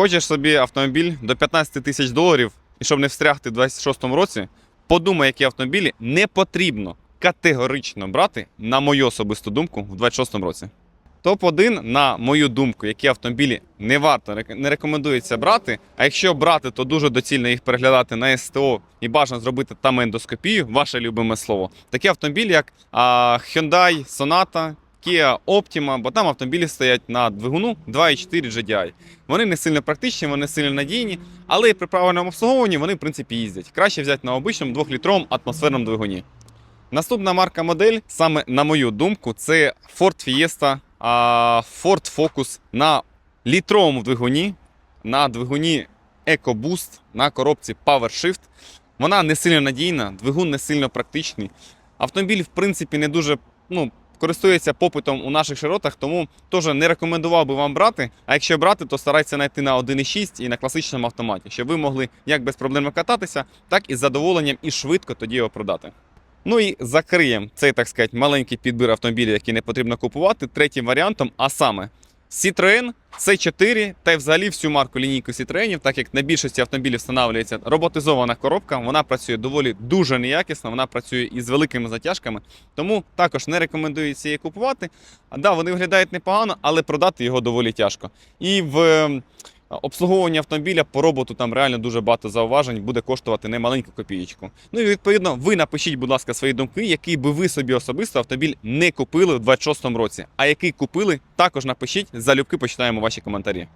Хочеш собі автомобіль до 15 тисяч доларів, і щоб не встрягти в 26-му році, подумай, які автомобілі не потрібно категорично брати, на мою особисту думку, в 26-му році. Топ-1, на мою думку, які автомобілі не варто не рекомендується брати. А якщо брати, то дуже доцільно їх переглядати на СТО і бажано зробити там ендоскопію, ваше любиме слово. Такі автомобілі, як а, Hyundai Sonata, Kia Optima, бо там автомобілі стоять на двигуну 2.4 GDI. Вони не сильно практичні, вони сильно надійні, але при правильному обслуговуванні вони, в принципі, їздять. Краще взяти на обичному 2-літровому атмосферному двигуні. Наступна марка модель, саме на мою думку, це Ford Fiesta, Ford Focus на літровому двигуні, на двигуні EcoBoost, на коробці PowerShift. Вона не сильно надійна, двигун не сильно практичний. Автомобіль, в принципі, не дуже ну, користується попитом у наших широтах, тому теж не рекомендував би вам брати. А якщо брати, то старайтеся знайти на 1.6 і на класичному автоматі, щоб ви могли як без проблем кататися, так і з задоволенням і швидко тоді його продати. Ну і закриємо цей, так сказати, маленький підбір автомобілів, який не потрібно купувати, третім варіантом, а саме Citroen C4 та й взагалі всю марку лінійку Citroenів, так як на більшості автомобілів встановлюється роботизована коробка, вона працює доволі дуже неякісно, вона працює із великими затяжками, тому також не рекомендується її купувати. А да, вони виглядають непогано, але продати його доволі тяжко. І в обслуговуванні автомобіля по роботу там реально дуже багато зауважень буде коштувати немаленьку копієчку. Ну і відповідно, ви напишіть, будь ласка, свої думки, який би ви собі особисто автомобіль не купили в 26-му році, а який купили, також напишіть. Залюбки почитаємо ваші коментарі.